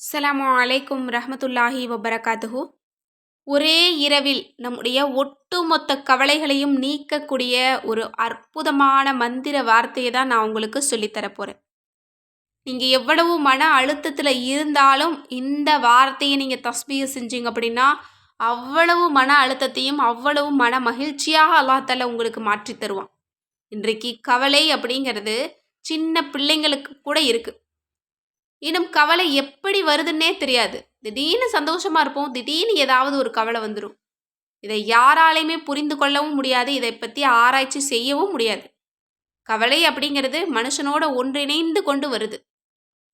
அஸ்லாம் அலைக்கும் ரஹமத்துல்லாஹி வபரகாத்துஹு. ஒரே இரவில் நம்முடைய ஒட்டுமொத்த கவலைகளையும் நீக்கக்கூடிய ஒரு அற்புதமான மந்திர வார்த்தையை தான் நான் உங்களுக்கு சொல்லித்தரப்போகிறேன் நீங்கள் எவ்வளவு மன அழுத்தத்தில் இருந்தாலும் இந்த வார்த்தையை நீங்கள் தஸ்பீக செஞ்சீங்க அப்படின்னா அவ்வளவு மன அழுத்தத்தையும் அவ்வளவு மன மகிழ்ச்சியாக அல்லாத்தால உங்களுக்கு மாற்றி தருவான். இன்றைக்கு கவலை அப்படிங்கிறது சின்ன பிள்ளைங்களுக்கு கூட இருக்குது இன்னும் கவலை எப்படி வருதுன்னே தெரியாது. திடீர்னு சந்தோஷமாக இருப்போம். திடீர்னு ஏதாவது ஒரு கவலை வந்துடும் இதை யாராலையுமே புரிந்து கொள்ளவும் முடியாது. இதை பற்றி ஆராய்ச்சி செய்யவும் முடியாது. கவலை அப்படிங்கிறது மனுஷனோட ஒன்றிணைந்து கொண்டு வருது.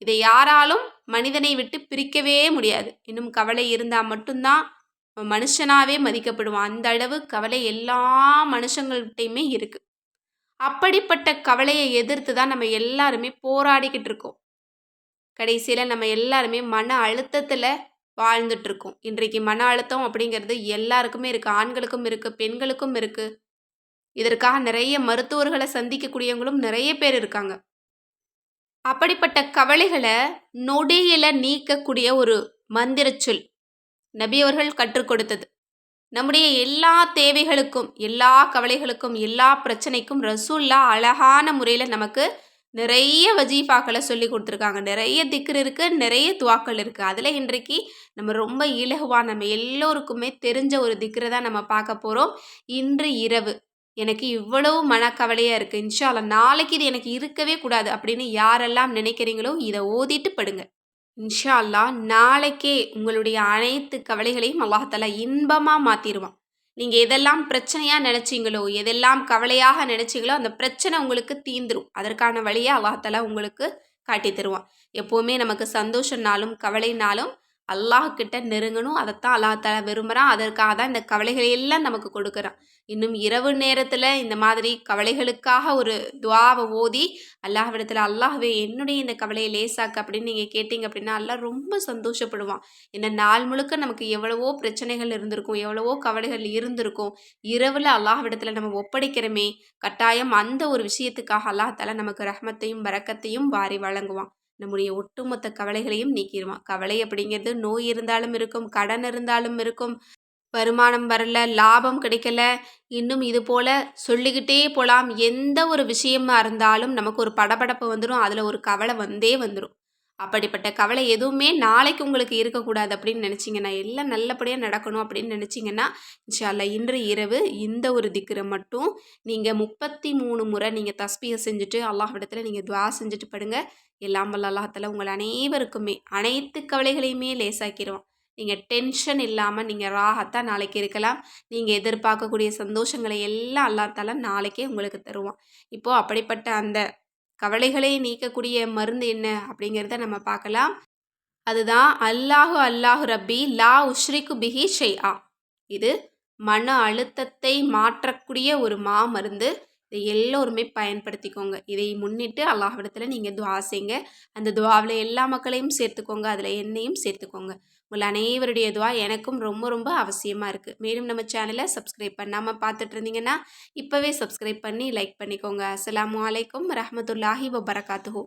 இதை யாராலும் மனிதனை விட்டு பிரிக்கவே முடியாது. இன்னும் கவலை இருந்தால் மட்டும்தான் மனுஷனாவே மதிக்கப்படுவான். அந்த அளவு கவலை எல்லா மனுஷங்கள்கிட்டையுமே இருக்குது அப்படிப்பட்ட கவலையை எதிர்த்து தான் நம்ம எல்லாருமே போராடிக்கிட்டு இருக்கோம். கடைசியில் நம்ம எல்லாருமே மன அழுத்தத்தில் வாழ்ந்துட்டுருக்கோம் இன்றைக்கு மன அழுத்தம் அப்படிங்கிறது எல்லாருக்குமே இருக்குது ஆண்களுக்கும் இருக்குது பெண்களுக்கும் இருக்குது இதற்காக நிறைய மருத்துவர்களை சந்திக்கக்கூடியவங்களும் நிறைய பேர் இருக்காங்க. அப்படிப்பட்ட கவலைகளை நொடியில் நீக்கக்கூடிய ஒரு மந்திர சொல் நபியவர்கள் கற்றுக் கொடுத்தது. நம்முடைய எல்லா தேவைகளுக்கும் எல்லா கவலைகளுக்கும் எல்லா பிரச்சனைக்கும் ரசூல்லா அழகான முறையில் நமக்கு நிறைய வஜீஃபாக்களை சொல்லி கொடுத்துருக்காங்க. நிறைய திக்ரு இருக்குது நிறைய துவாக்கள் இருக்குது அதில் இன்றைக்கு நம்ம ரொம்ப இலகுவாக நம்ம எல்லோருக்குமே தெரிஞ்ச ஒரு திக்கரை தான் நம்ம பார்க்க போகிறோம் இன்று இரவு. எனக்கு இவ்வளவு மனக்கவலையாக இருக்குது இன்ஷால்ல நாளைக்கு இது எனக்கு இருக்கவே கூடாது அப்படின்னு யாரெல்லாம் நினைக்கிறீங்களோ இதை ஓதிட்டு படுங்க. இன்ஷா அல்லா நாளைக்கே உங்களுடைய அனைத்து கவலைகளையும் அல்லாஹால இன்பமாக மாற்றிடுவான் நீங்கள் எதெல்லாம் பிரச்சனையாக நினச்சிங்களோ எதெல்லாம் கவலையாக நினச்சிங்களோ அந்த பிரச்சனை உங்களுக்கு தீந்துரும் அதற்கான வழியை அல்லாஹால உங்களுக்கு காட்டி தருவான். எப்போவுமே நமக்கு சந்தோஷம்னாலும் கவலைனாலும் அல்லாஹ் கிட்ட நெருங்கணும் அதைத்தான் அல்லாஹால விரும்புகிறான் அதற்காக தான் இந்த கவலைகளை எல்லாம் நமக்கு கொடுக்குறான். இன்னும் இரவு நேரத்தில் இந்த மாதிரி கவலைகளுக்காக ஒரு துவாவை ஓதி அல்லாஹ்விடத்தில் அல்லாஹ்வே என்னுடைய இந்த கவலையை லேசாக்கு அப்படின்னு நீங்கள் கேட்டிங்க அப்படின்னா அல்லாஹ் ரொம்ப சந்தோஷப்படுவான். இந்த நாள் முழுக்க நமக்கு எவ்வளவோ பிரச்சனைகள் இருந்திருக்கும் எவ்வளவோ கவலைகள் இருந்திருக்கும். இரவில் அல்லாஹ்விடத்தில் நம்ம ஒப்படைக்கிறோமே கட்டாயம் அந்த ஒரு விஷயத்துக்காக அல்லாஹ் தலா நமக்கு ரஹ்மத்தையும் வரக்கத்தையும் வாரி வழங்குவான். நம்முடைய ஒட்டுமொத்த கவலைகளையும் நீக்கிடுவான் கவலை அப்படிங்கிறது நோய் இருந்தாலும் இருக்கும் கடன் இருந்தாலும் இருக்கும் வருமானம் வரல லாபம் கிடைக்கல இன்னும் இது போல் சொல்லிக்கிட்டே போகலாம் எந்த ஒரு விஷயமா இருந்தாலும் நமக்கு ஒரு படபடப்பு வந்துடும் அதில் ஒரு கவலை வந்தே வந்துடும் அப்படிப்பட்ட கவலை எதுவுமே நாளைக்கு உங்களுக்கு இருக்கக்கூடாது அப்படின்னு நினச்சிங்கன்னா எல்லாம் நல்லபடியாக நடக்கணும் அப்படின்னு நினச்சிங்கன்னா இன்ஷால்லா இன்று இரவு இந்த ஒரு திக்கரை மட்டும் நீங்கள் முப்பத்தி மூணு முறை நீங்கள் தஸ்பியை செஞ்சுட்டு அல்லாஹிடத்தில் நீங்கள் துவா செஞ்சுட்டு படுங்க. எல்லாம் வல்ல அல்லாஹத்தில் உங்கள் அனைவருக்குமே அனைத்து கவலைகளையுமே லேசாக்கிடுவோம் நீங்கள் டென்ஷன் இல்லாமல் நீங்கள் ராகத்தான் நாளைக்கு இருக்கலாம். நீங்கள் எதிர்பார்க்கக்கூடிய சந்தோஷங்களை எல்லாம் அல்லாத்தால நாளைக்கே உங்களுக்கு தருவான். இப்போது அப்படிப்பட்ட அந்த கவலைகளை நீக்கக்கூடிய மருந்து என்ன அப்படிங்கிறத நம்ம பார்க்கலாம். அதுதான் அல்லாஹு அல்லாஹு ரப்பி லா உஷ்ரிக்கு பிஹி ஷெய் ஆ இது மன அழுத்தத்தை மாற்றக்கூடிய ஒரு மா மருந்து இதை எல்லோருமே பயன்படுத்திக்கோங்க. இதை முன்னிட்டு அல்லாஹ்விடத்தில் நீங்கள் துவா செய்ங்க. அந்த துவாவில் எல்லா மக்களையும் சேர்த்துக்கோங்க. அதில் என்னையும் சேர்த்துக்கோங்க. உங்கள் அனைவருடைய துவா எனக்கும் ரொம்ப ரொம்ப அவசியமாக இருக்குது மேலும் நம்ம சேனலை சப்ஸ்கிரைப் பண்ணாமல் பார்த்துட்டு இருந்தீங்கன்னா இப்போவே சப்ஸ்கிரைப் பண்ணி லைக் பண்ணிக்கோங்க. அஸ்லாம் வலைக்கம் ரஹமத்துல்லாஹி வபரகாத்துஹூ.